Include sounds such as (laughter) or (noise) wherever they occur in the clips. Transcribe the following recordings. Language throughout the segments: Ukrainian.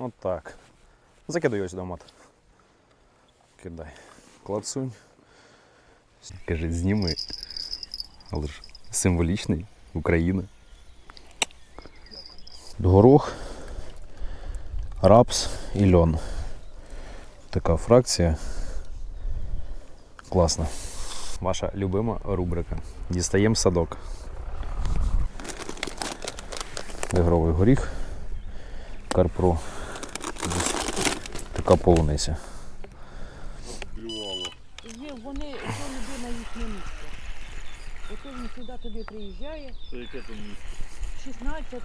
От так. Закидай його сюди мат. Кидай. Клацунь. Каже, зніми. Але ж символічний. Україна. Горох, рапс і льон. Така фракція. Класна. Ваша любима рубрика. Дістаємо садок. Дегровий горіх. Карпро. Така полуниця. Є, вони, то людина їхнє місце. Ото він сюди туди приїжджає, Це яке там місце? 16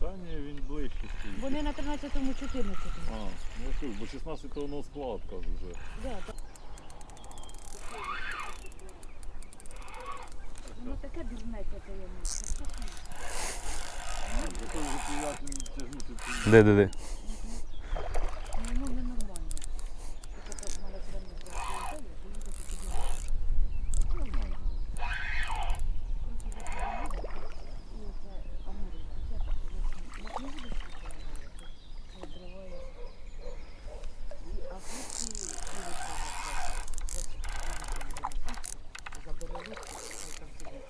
Та ні, він ближче стоїть. вони на 13-му, 14-му. А, ну що, бо 16 воно складка вже. Да, да. Воно таке дурнеться це йому. Зато вже приятно тягнути Де, де, де? Ну, ненормально. Це так мала сьогодні приїжджає, поїхати туди. Нормально. І оце амури, це так, ось, ну, не буде це відриває. І, а фрукти і заберуть, хай там сидять.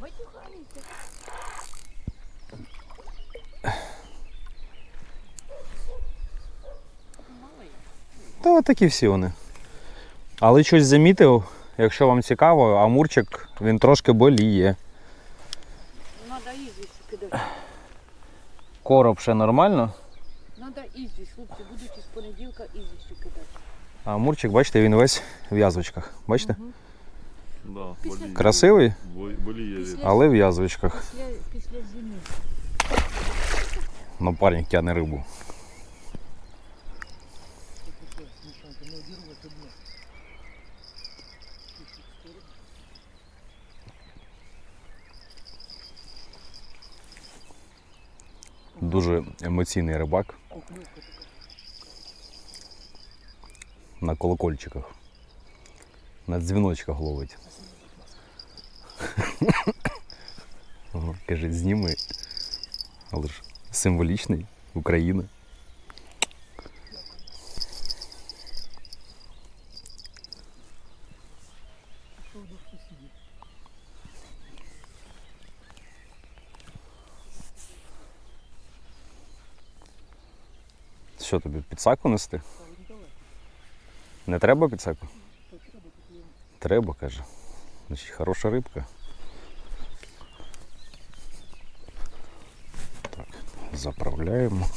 Матюхаються. Мало їх. Та от такі всі вони. Але щось замітив, якщо вам цікаво, амурчик він трошки боліє. Надо ізвість кидати. Короб ще нормально, Надо ізвість, хлопці, будуть із понеділка ізвістю кидати. а амурчик, бачите, він весь в язвичках. Бачите? Мгм. Да, Після- Красивий, Боліє. Після- але в язвичках. Після, після зими. Напарник тяне рибу. Емоційний рибак. На колокольчиках. На дзвіночках ловить. Каже, зніми. Але ж символічний Україна. Що тобі підсаку нести? Не треба підсаку? Треба, каже. Значить, хороша рибка. Так, заправляємо.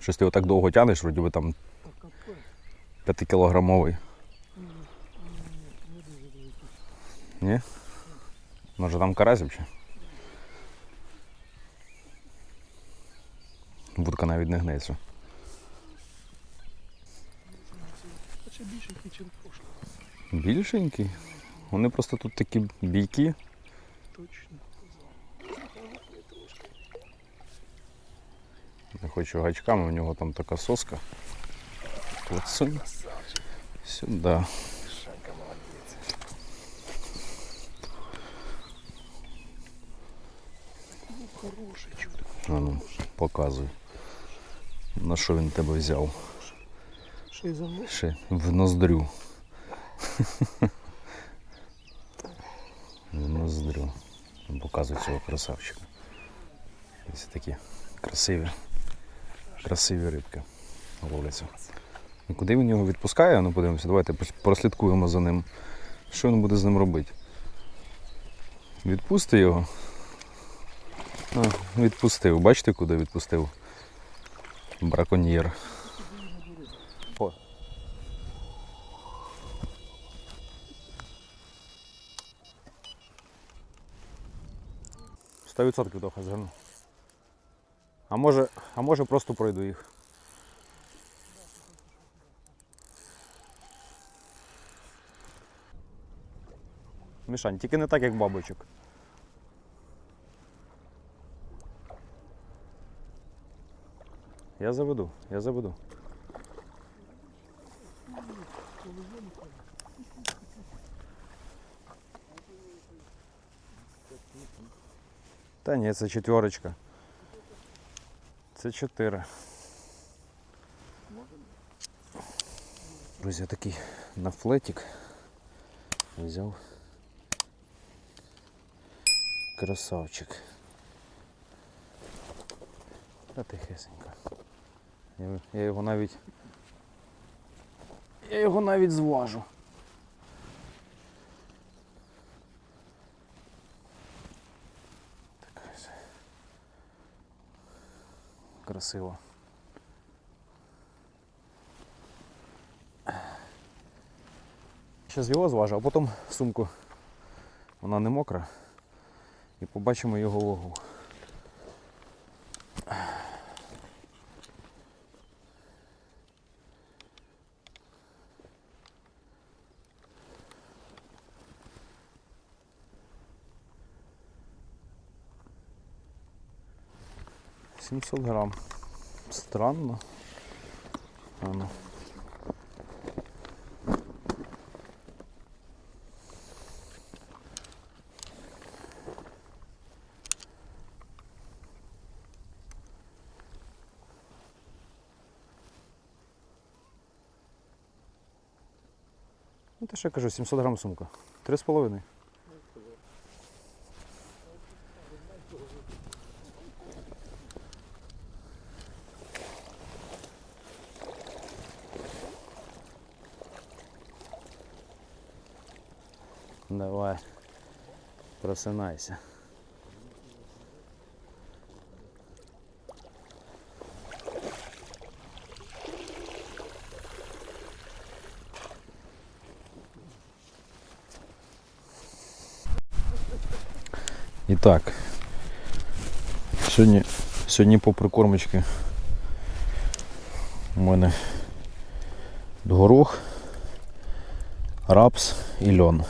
Щось ти отак довго тянеш, вроді би там 5-кілограмовий. Ні? Може там карась взагалі? Будка навіть не гнеться. Це більше, ніж прошлого. Більшенький. Вони просто тут такі бійкі. Точно. Не хочу гачками, у нього там така соска. Сюди. А ну, показуй. На що він тебе взяв? І за мною? Ще в ноздрю. В ноздрю. Показуй цього красавчика. Ось такі красиві. Красиві рибки ловляться. І куди він його відпускає? Ну подивимося, давайте прослідкуємо за ним. Що він буде з ним робити? Відпусти його. А, відпустив. Бачите, куди відпустив? Браконьєр. Сто відсотків Тоха згорну. А може, а може просто пройду їх. Мішань, тільки не так, як бабочок. Я заведу, я заведу. Та ні, це четверочка. Це чотири. Друзі, такий на флетик взяв. Красавчик. Та тихесенько. Я, його навіть. Я його навіть зважу. Красиво. Зараз його зважу, а потім сумку. Вона не мокра. І побачимо його вагу. 700 грам. Странно. Ану. Ну, те, що я кажу, 700 грам сумка. 3,5. Просинайся. І так. Сьогодні, сьогодні по прикормочки у мене горох, рапс і льон.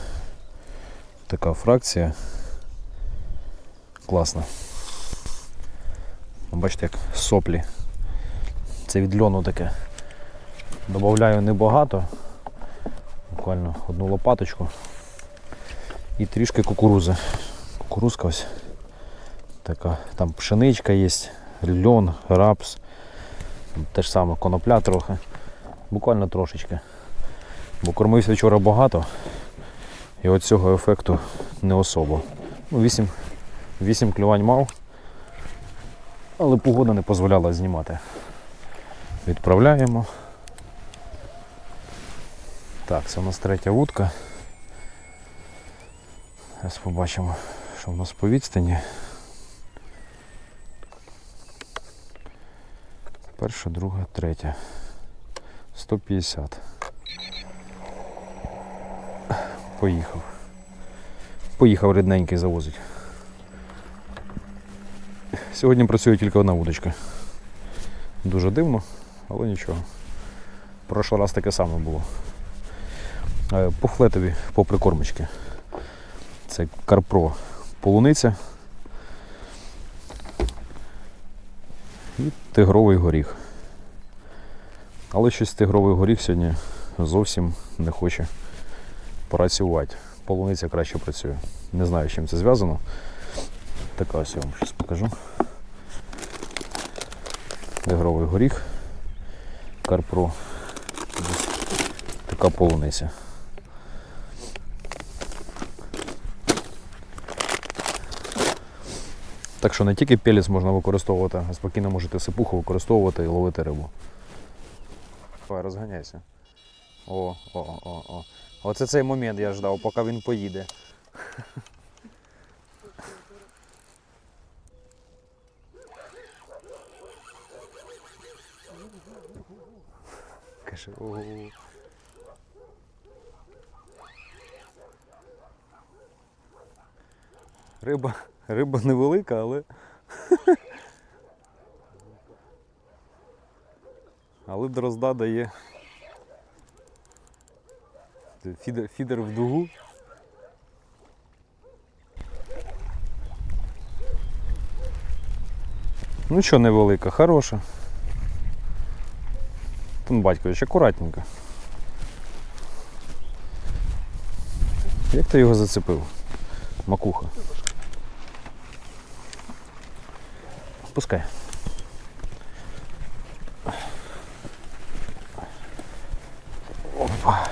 Така фракція. Класна. Бачите, як соплі. Це від льону таке. Добавляю небагато, буквально одну лопаточку і трішки кукурузи. Кукурузка ось така. Там пшеничка є, льон, рапс, те ж саме конопля трохи. Буквально трошечки. Бо кормився вчора багато. І от цього ефекту не особо. Ну, 8, 8 клювань мав, але погода не дозволяла знімати. Відправляємо. Так, це у нас третя вудка. Зараз побачимо, що в нас по відстані. Перша, друга, третя. 150. Поїхав. Поїхав рідненький завозить. Сьогодні працює тільки одна вудочка. Дуже дивно, але нічого. Прошлий раз таке саме було. Е, По флетові, по прикормочки. Це Карпро полуниця і тигровий горіх. Але щось тигровий горіх сьогодні зовсім не хоче працювати. Полуниця краще працює. Не знаю, з чим це зв'язано. Така ось я вам щось покажу. Тигровий горіх. Карпро. Така полуниця. Так що не тільки пеліс можна використовувати, а спокійно можете сипуху використовувати і ловити рибу. Давай, розганяйся. О, о, о, о. Оце цей момент я ждав, поки він поїде. Каже, ого. Риба, риба невелика, але. Але дрозда дає. Фідер, фідер в дугу. Ну що невелика, хороша. Антон Батькович, акуратненько. Як ти його зацепив? Макуха. Пускай. Опа.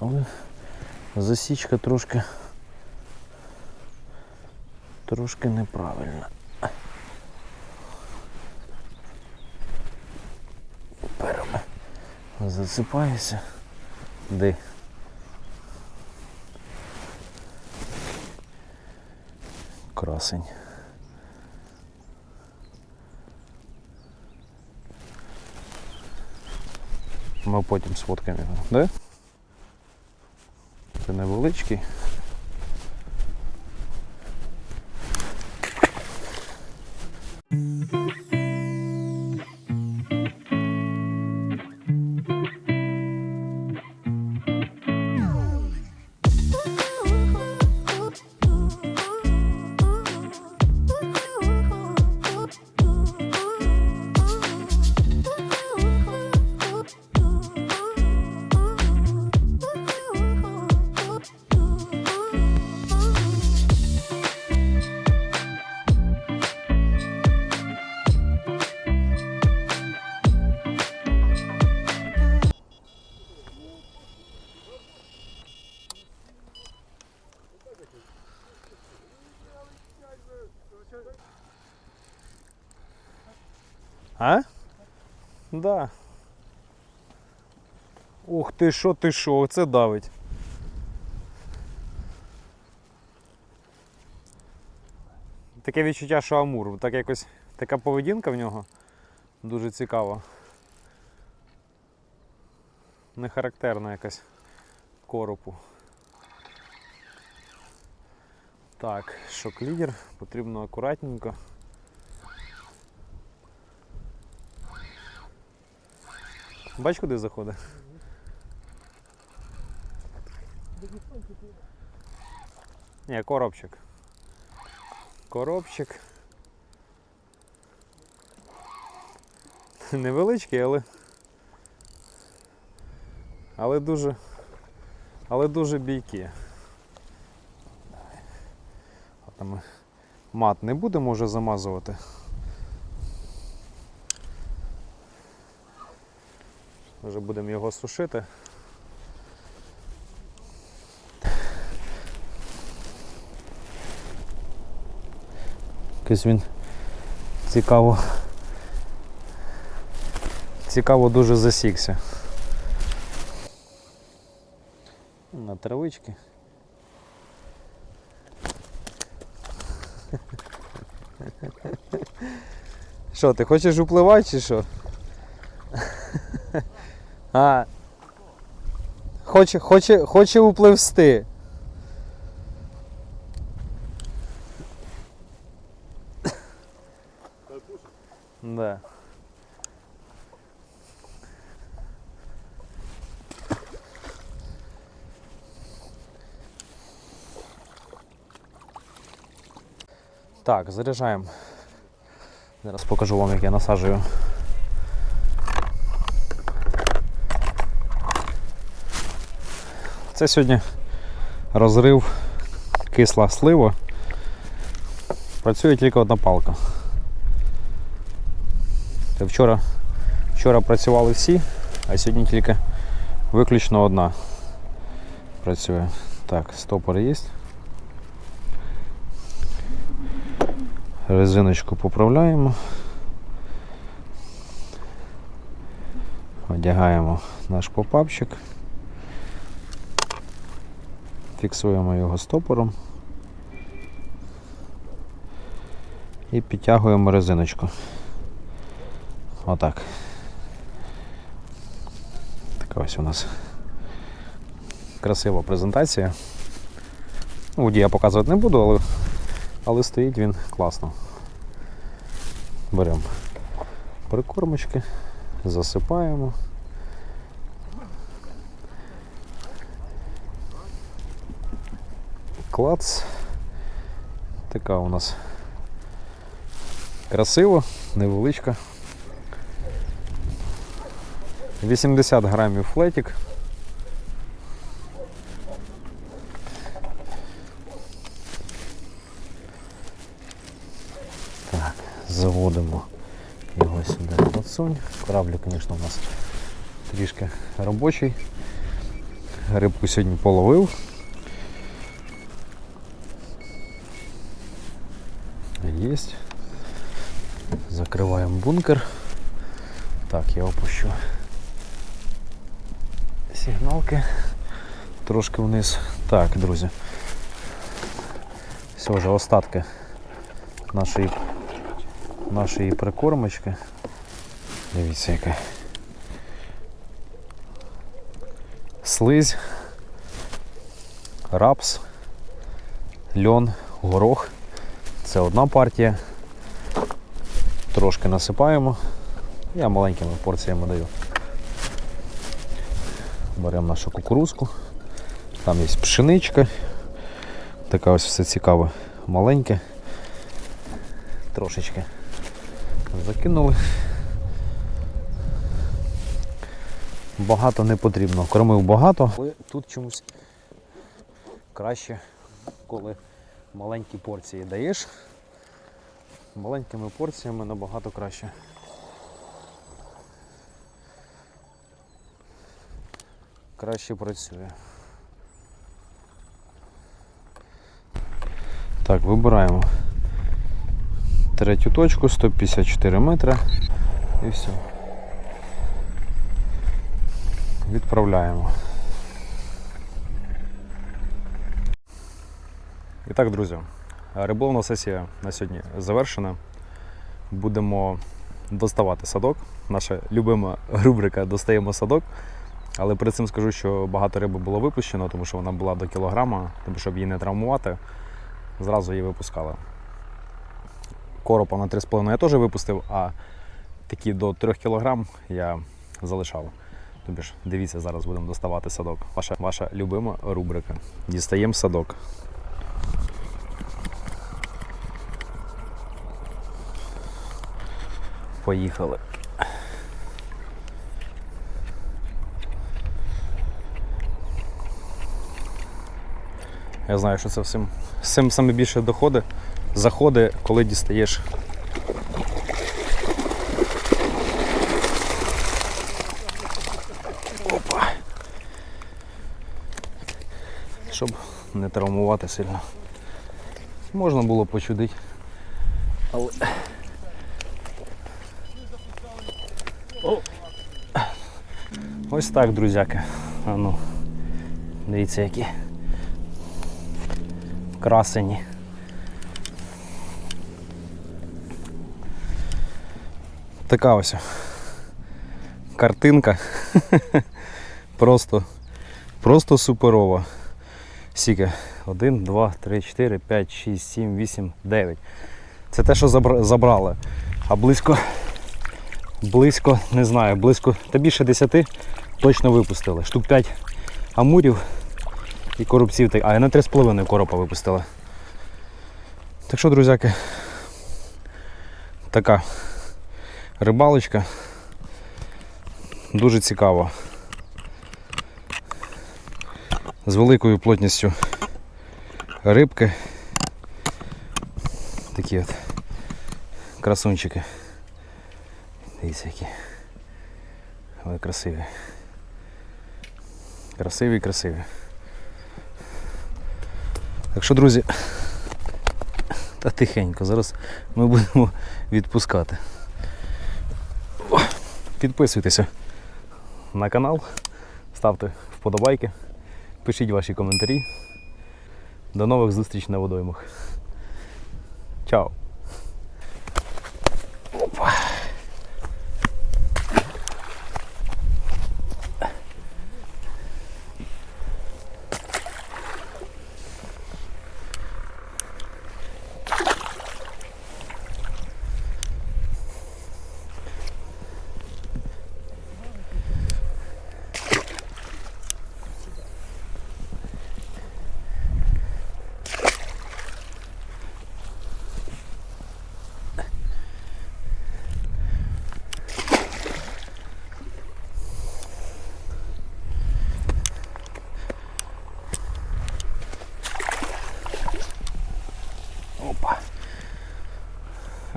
Але засічка трошки трошки неправильна. Засипається. Де? Красень. Ми потім сфоткаємо його, да? Це невеличкий. А? Да. Ух ти що, ти що, оце давить. Таке відчуття, що Амур. Так якось така поведінка в нього дуже цікава. Не характерна якась коропу. Так, шок-лідер, потрібно акуратненько. Бач, куди заходить? Ні, коробчик. Коробчик. Невеличкий, але. Але дуже. Але дуже бійкі. А там ми мат не будемо вже замазувати. Вже будемо його сушити. Якийсь він цікаво. Цікаво дуже засікся. На травички. Що, ти хочеш upливати чи що? (laughs) А. Хоче, хоче, хоче upливсти. (laughs) Да. Так, заряджаємо. Зараз покажу вам, як я насаджую. Це сьогодні розрив кисла слива. Працює тільки одна палка. Та Вчора, вчора працювали всі, а сьогодні тільки виключно одна працює. Так, стопор є. Резиночку поправляємо. Одягаємо наш попапчик. Фіксуємо його стопором і підтягуємо резиночку. Отак. Така ось у нас красива презентація. Ну, Водія показувати не буду, але, але стоїть він класно. Беремо прикормочки, засипаємо. Клац. Така у нас красива, невеличка. 80 грамів флетик. Ось іде плацунь. Кораблик, звісно, у нас трішки робочий. Рибку сьогодні половив. Єсть. Закриваємо бункер. Так, я опущу сигналки трошки вниз. Так, друзі. Все вже остатки нашої, нашої прикормочки. Дивіться яка. Слизь, рапс, льон, горох. Це одна партія. Трошки насипаємо. Я маленькими порціями даю. Беремо нашу кукурузку. Там є пшеничка. Така ось все цікаве. Маленьке. Трошечки закинули. Багато не потрібно. Кормив багато, але тут чомусь краще, коли маленькі порції даєш. Маленькими порціями набагато краще. Краще працює. Так, вибираємо третю точку, 154 метри і все. Відправляємо. І так, друзі, риболовна сесія на сьогодні завершена. Будемо доставати садок. Наша любима рубрика Достаємо садок. Але перед цим скажу, що багато риби було випущено, тому що вона була до кілограма, тому щоб її не травмувати, зразу її випускали. Коропа на 3,5 я теж випустив, а такі до 3 кг я залишав. Тобі ж дивіться, зараз будемо доставати садок. Ваша, ваша любима рубрика. Дістаємо садок. Поїхали. Я знаю, що це всім, цим саме більше доходи, заходи, коли дістаєш. Опа. Щоб не травмувати сильно. Можна було почудити. Але. Ось так, друзяки. А ну, дивіться які красені. Така ось картинка. (laughs) Просто, просто суперова. Скільки? 1, 2, 3, 4, 5, 6, 7, 8, 9. Це те, що забрали. А близько, близько, не знаю, близько та більше 10 точно випустили. Штук 5 амурів і коробців. А, і на 3,5 коропа випустили. Так що, друзяки, така рибалочка. Дуже цікаво. З великою плотністю рибки. Такі от красунчики. Дивіться які. Але красиві. Красиві, красиві. Так що, друзі, та тихенько, зараз ми будемо відпускати. Підписуйтеся на канал, ставте вподобайки, пишіть ваші коментарі. До нових зустріч на водоймах. Чао!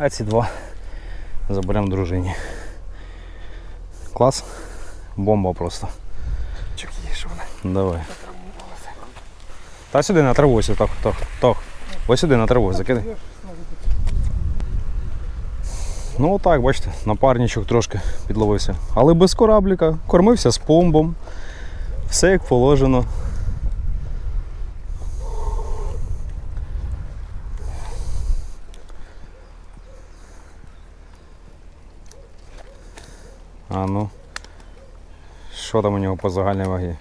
А ці два Заберемо дружині. Клас. Бомба просто. Чок є, що вона Давай. Та сюди на траву, ось тох, тох, тох. Ось сюди на траву закидай. Ну отак, бачите, напарничок трошки підловився. Але без корабліка, кормився з помбом. Все як положено. А ну. Що там у нього по загальній вагі?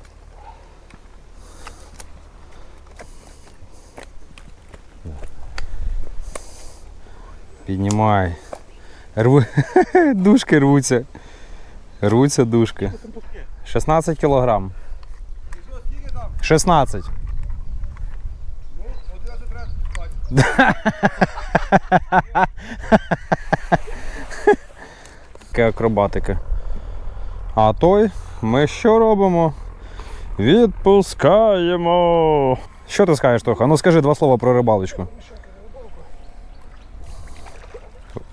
Піднімай. Рву... (laughs) Дужки рвуться. Рвуться дужки. 16 кілограм. 16. Така (laughs) акробатика. А той ми що робимо? Відпускаємо. Що ти скажеш, Тоха? Ну скажи два слова про рибалочку.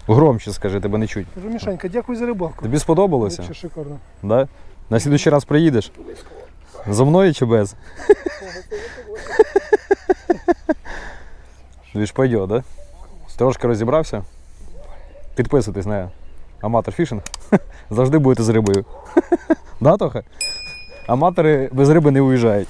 Громче скажи, тебе не чуть. Кажу, Мішанька, дякую за рибалку. Тобі сподобалося? Ще шикарно. Да? На слідуючий раз приїдеш? За мною чи без? Двіж пойде, да? Трошки розібрався. Підписуйтесь на аматор фішинг. (laughs) Завжди будете з рибою. (laughs) Да, Тоха? Аматори без риби не уїжджають.